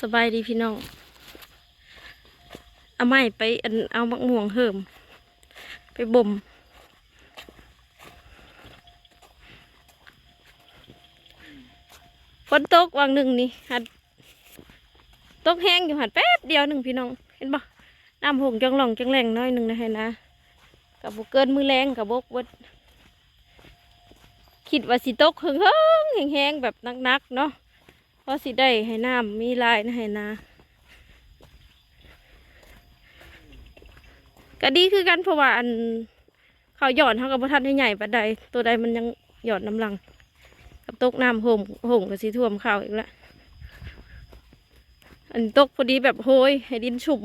สบายดีพี่น้อง เอาไม้ไปเอามะม่วงเหิม ไปบ่ม ฝนตกวางหนึ่งนี่หัดตกแห้งอยู่หัดแป๊บเดียวหนึ่งพี่น้อง เห็นปะน้ำหงจังหลองจังแรงน้อยหนึ่งนะให้นะกับบุเกินมือแรงกับบกบดคิดว่าสิตกเฮงเฮงแห้งๆแบบนักๆเนาะ พราะสิได้ให้น้ำมีลายนะให้นะก็ดีคือกันเพราะว่าอันเขาหย่อนเขากับพทันให้ใหญ่ปานใดตัวใดมันยังหย่อนน้ำลัง กับตกน้ำห่มห่มกับสีท่วมข้าวอีกแล้วอันตกพอดีแบบโหยให้ดินชุ่ม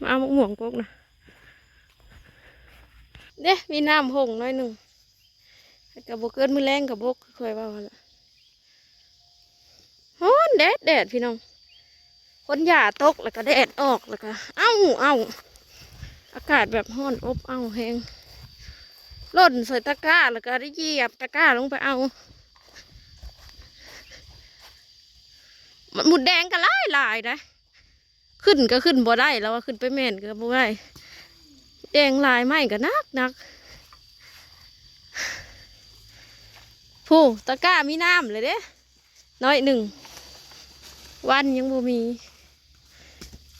มาเอามะม่วงกกนะเด้มีน้ำหงน้อยหนึ่งกับบกเกินมือแรงกับบกคยว่าว่าละ ฮ้อนแดดแดดพี่น้องคนหยาตกแล้วก็แดดออกแล้วก็ เอ้าเอ้าอากาศแบบฮ้อนอบเอ้าแห้งล่นใส่ตะกร้าแล้วก็ได้เหยียบตะกร้าลงไปเอามันหมุดแดงก็หลายลายนะขึ้นก็ขึ้นบ่ได้แล้วว่าขึ้นไปแม่นก็บ่ได้แดงลายไหมก็นักนักผู้ตะกร้ามีน้ำเลยเด้น้อยหนึ่ง วันยังบ่มี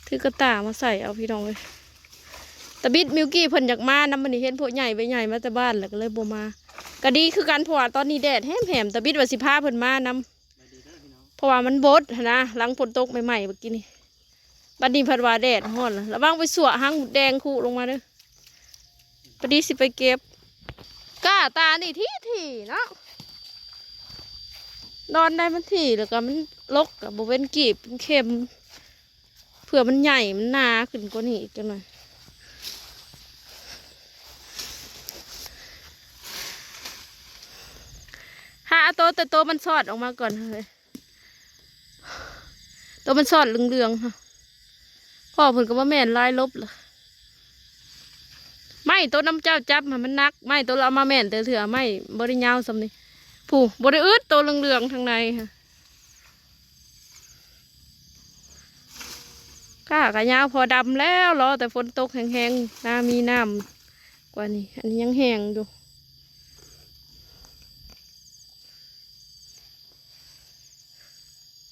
ถือกระตามาใส่เอาพี่น้องเลยตะบิดมิวกี้เพิ่นอยากมานํมันนี่เห็นพวกใหญ่ไปใหญ่มาแต่บ้านแล้วก็เลยบ่มาก็ดีคือกันเพราะว่าตอนนี้แดดแห้มๆตะบิดว่าสิพาเพิ่นมานํเพราะว่ามันบดนะหลังฝนตกใหม่ๆเมื่อกี้นี่บัดนี้เพิ่นว่าแดดร้อนแล้วระวังไปสั่วหางหมุดแดงคู่ลงมาเด้อพอดีสิไปเก็บก้าตานี่ที่ที่เนาะนอนได้มันที่แล้วก็มัน ลกกับบเป็นกีบเป็นเข็มเผื่อมันใหญ่มันหนาขึ้นกว่านี้อีกจังหน่อยหาเอาตัวแต่ตัวมันสอดออกมาก่อนเลยตัวมันสอดเหลืองๆค่ะพ่อเพิ่นก็ว่าแม่นลายลบเลยไม่ตัวน้ำเจ้าจับมามันนัก ไม่ตัวเราเอามาแม่นแต่เถื่อไม่บริยาวสำนี่ผู้บริอึดตัวเหลืองๆทางในค่ะ ก้ากะยาวพอดำแล้วรอแต่ฝนตกแห้งๆน้ามีน้ำกว่านี้ อันนี้ยังแห้งอยู่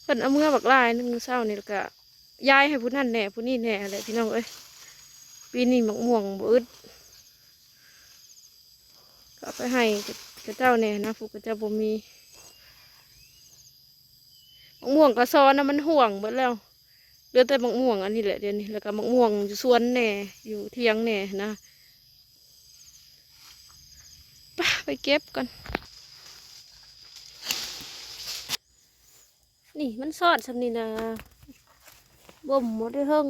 เพิ่นเอาเมื่อบักลายนึงมื้อเช้านี่แล้วก็ย้ายให้ผู้นั่นแหน่ผู้นี่แหน่แหละพี่น้องเอ้ยปีนี้มักม่วงบ่อึดก็ไปให้กระเจ้าแหน่นะผู้กระเจ้าบ่มีมักม่วงก็ซ้อนนะมันห่วงเบิดแล้ว เหลือแต่มักม่วงอันนี้แหละเดี๋ยวนี้แล้วก็มักม่วงอยู่สวนแน่อยู่เทียงแน่นะไปไปเก็บก่อนนี่มันซอดสำนี่นะบ่มหมดได้เฮง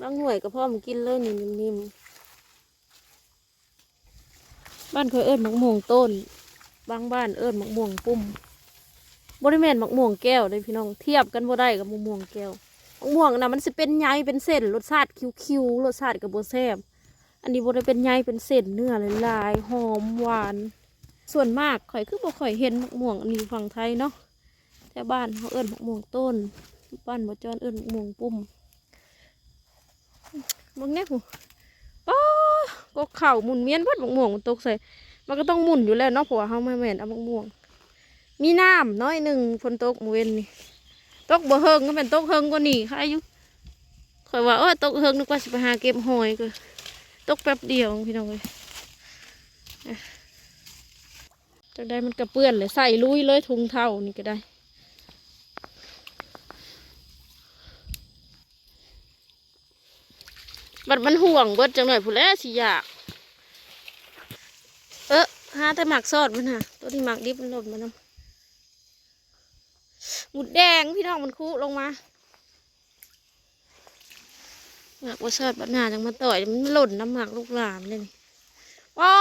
บางหน่วยก็พร้อมกินเลยนี่นิ่มๆบ้านเคยเอิ้นมักม่วงต้น บางบ้านเอิ้นมักม่วงปุ่มบริเวณมักม่วงแก้วเลยพี่น้องเทียบกันบ่ได้กับมักม่วงแก้ว ม่วงนะมันสิเป็นใยเป็นเส้นรสชาติคิ้วๆรสชาติกับโบแซบอันนี้บ่ได้เป็นใยเป็นเส้นเนื้อลายๆหอมหวาน ส่วนมากข่อยคือบ่ข่อยเห็นมักม่วงอันนี้ฝั่งไทยเนาะแถวบ้านเขาเอิ้นหมกม่วงต้นบ้านบ่จอนเอิ้นหมกม่วงปุ่มบางแง่หูป้าก็เข่าหมุนเวียนพัดหมกม่วงตกใส่มันก็ต้องหมุนอยู่แล้วเนาะเพราะว่าเขาไม่แม่นเอาหมกม่วงมีน้ำน้อยหนึ่งฝนตกมเว้นนี่ ตกบ่เฮิงก็เป็นตกเฮิงกว่านี่ค่ะอายุข่อยว่าเออตกเฮิงนึกว่าสิไปหาเก็บหอยก็ตกแป๊บเดียวพี่น้องเลยอะจังได้มันกระเปื้อนเลยใส่ลุยเลยถุงเท่านี่ก็ได้บัดมันห่วงเบิดจังหน่อยผู้แลสิอยาก เออหาแต่หมักซอดมันฮะตัวที่หมักดิบมันหล่นมานำ หมุดแดงพี่น้องมันคุลงมาหมักว่าซอดบัดหน้าจังมาต่อยมันหล่นน้ำหมักลูกหลามเลยนี่ว้า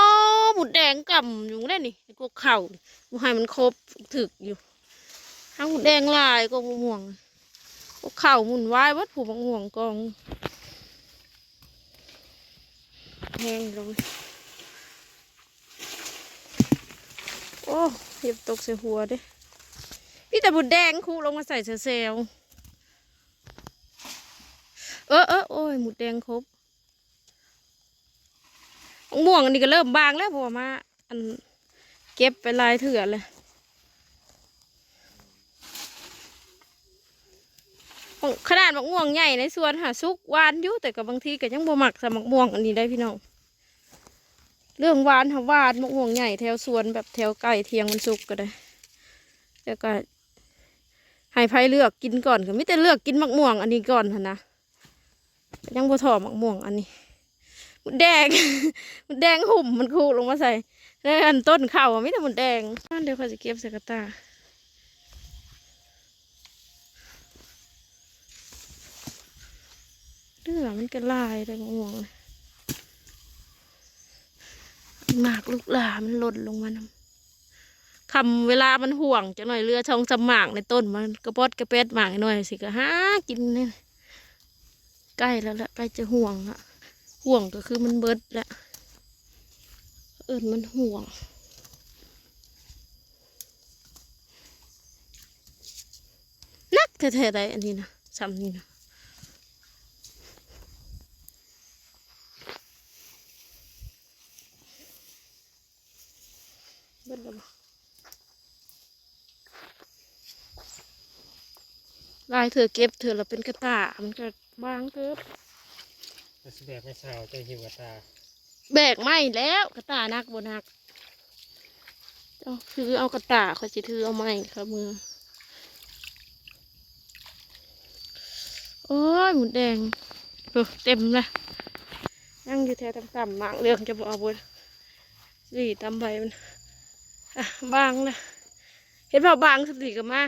วหมุดแดงกำอยู่ได้นี่ไอ้พวกเข่ามูให้มันครบถึกอยู่หาหมุดแดงลายก็มะม่วงพวกเข่าหมุนไว้วัดผูมะม่วงกองแห้งเลยโอ้เหยียบตกใส่หัวเด้ี่แต่บุดแดงครูลงมาใส่เซลล์เออเออโอ้ยหมุดแดงครบม่วงอันนี้ก็เริ่มบางแล้วพราะว่ามาอันเก็บไปลายเถื่อเลยขนาดมะม่วงใหญ่ในสวนหาซุกหวานอยู่แต่ก็บบางทีก็ยังบ่หมักสมักม่วงอันนี้ได้พี่น้องเรื่องหวานค่ะหวานมะม่วงใหญ่แถวสวนแบบแถวไก่เทียงมันสุกก็ได้แล้วก็ ไผเลือกกินก่อนก็ไม่แต่เลือกกินมะม่วง อันนี้ก่อนนนะยังบ่ถอมะม่วงอันนี้มันแดงมันแดงหุ่มมันคูลงมาใส่แล้วอันต้นเข้าไมแต่มันแดงนั่นเดี๋ยวเขาจะเก็บใส่กระตาเลือมันก็ลายเลยมะม่วงหมากลูกหลามันหล่นลงมานำ คำเวลามันห่วงจะหน่อยเรือช่องจำหมากในต้นมันกระปอดกระเป็ดหมากหน่อยสิก็หากินเนี่ยใกล้แล้วละใกล้จะห่วงละห่วงก็คือมันเบิดล้วเอิญมันห่วงนักแท้ๆได้อันนี้นะซ้ำนี่นะ เบิดแล้วบ่ลาย เธอเก็บเธอเราเป็นกระตา มันก็บางเกิบจะสิแบบไม่สาวใจหิวกับตา แบกไม่แล้วกระตานักบนักเจ้าถือเอากระตาเขาสิถือเอาไม้ค่ะมือ โอ้ยหมุนแดงเออเต็มเลยนั่งอยู่แถวต่ำๆหมากเรื่องจะบอกเอาบนสีตำใบมันอะบางเลยเห็นเปล่าบางสุดสีก็มา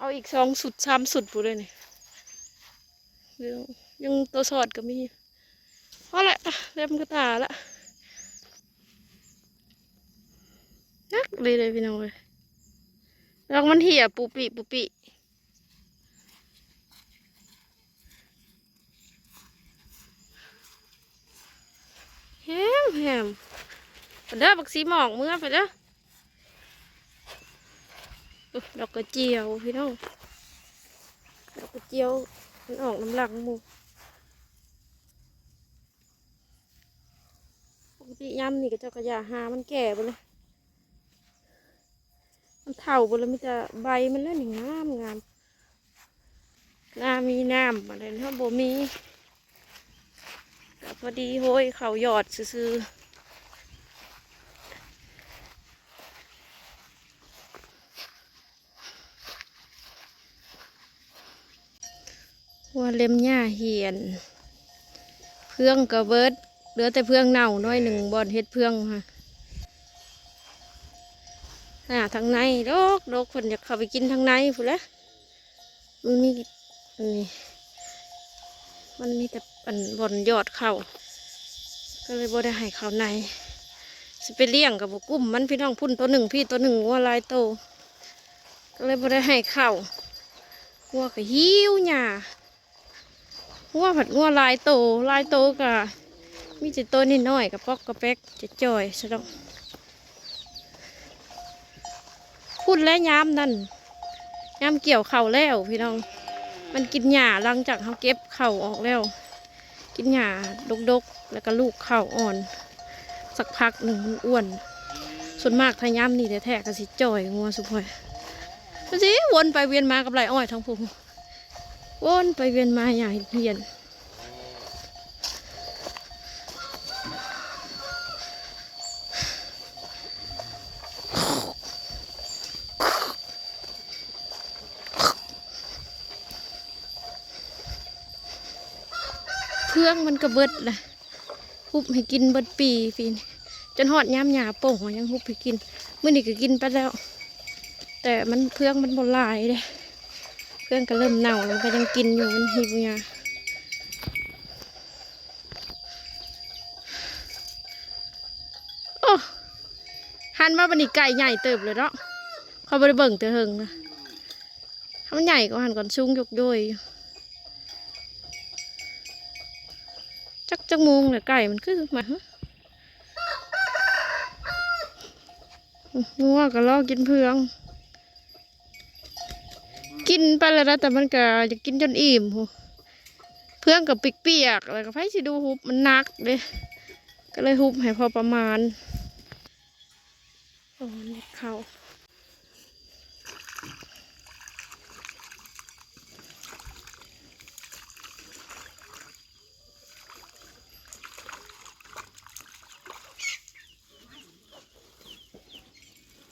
เอาอีกสองสุดสามสุดผู้เลยนี่เรื่องยังตัวสอดก็มีพอละอะเริ่มกระตาละนักเลยเลยพี่น้องเลยลองมันเหี่ยปูปิปูปิแฮมแฮมไปเด้อบักสีหมอกเมื่อไปเด้อ ดอกกระเจียวพี่น้องดอกกระเจียวมันออกน้ำหลังมูปกติยำนี่ก็จ้ากระยาหามันแก่ไปเลยมันเถ่าไปเลยมันจะใบมันแล้วนี่งามงามงามมีน้ำอะไรถ้าบ่มีก็พอดีโหยเขาหยอดซื้อๆ ว่าเล็มหญ้าเหียน เพื่องกระเบิดเหลือแต่เพื่องเน่าน้อยหนึ่งบอนเฮ็ดเพื่องค่ะอ่าทางในดอกดอกคนอยากเข้าไปกินทางในพูดแล้วมันมีอันนี้มันมีแต่อันบนยอดเข้าก็เลยบ่ได้ให้เข้าในสิไปเลี้ยงกับบกุ้มมันพี่น้องพุ่นตัวหนึ่งพี่ตัวหนึ่งวัวลายโต ก็เลยบ่ได้ให้เข้าวัวก็หิวหญ้า วัวผัดวัวลายโตลายโตก็มีแต่ตัวนิดหน่อยกับปอกกระแป๊กจะจ่อยซะดอกพูดและย้ำนั่นย้ำเกี่ยวเข่าแล้วพี่น้อง มันกินหญ้าหลังจากเขาเก็บเข่าออกแล้ว กินหญ้าดกๆ แล้วก็ลูกเข่าอ่อน สักพักหนึ่งอ้วน ส่วนมากถ้าย้ำนี่แท้ๆก็สิจ่อยงัวสุพอยดูสิวนไปเวียนมากับไรอ้อยทั้งพู วนไปเวียนมาอย่างเฮียนเพื่องมันก็เบิดเลยฮุบให้กินเบิดปีปีนี้จนหอดย้ำหยาโป่งยังฮุบให้กินเมื่อนี้ก็กินไปแล้ว แต่มันเพื่องมันบลายเลย เพื่องก็เริ่มเน่าแล้วก็ยังกินอยู่มันหิวยาโอ้หันมาบันนี้ไก่ใหญ่เติบเลยเนาะเขาบริเบิ่งแต่เฮิงนะถ้ามันใหญ่ก็หันก่อนซุ้งยกโยยอยู่จักจักโมงเนี่ยไก่มันคือมาฮะงัวก็ลอกินเพือง กินไปแล้วนะแต่มันก็จะกินจนอิ่มเพื่อนกับปิกเปียกๆแล้วก็ไฟสิดูฮุบมันนักเลยก็เลยฮุบให้พอประมาณโอ้เน็ตเขา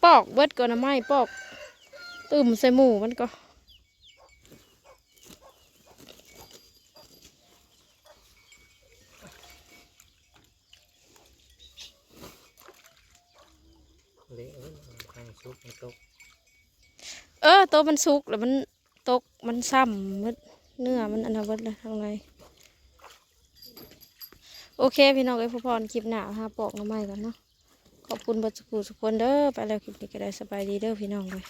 ปอกเบิดก่อนนะไม่ปอกตื่มใส่หมูมันก็ เละเอ้ยทางซุกมันตก เออโตวมันสุกแล้วมันตกมันซ้ำมันเนื้อมันอันนั้นเบิดเลยทางในโอเค พี่น้องไอ้ผู้พรคลิปหน้าฮะปอกน้ำไม้กันเนาะขอบคุณบัดสุขุสุกคนเด้อไปแล้วคลิปนี้ก็ได้สบายดีเด้อพี่น้องเลย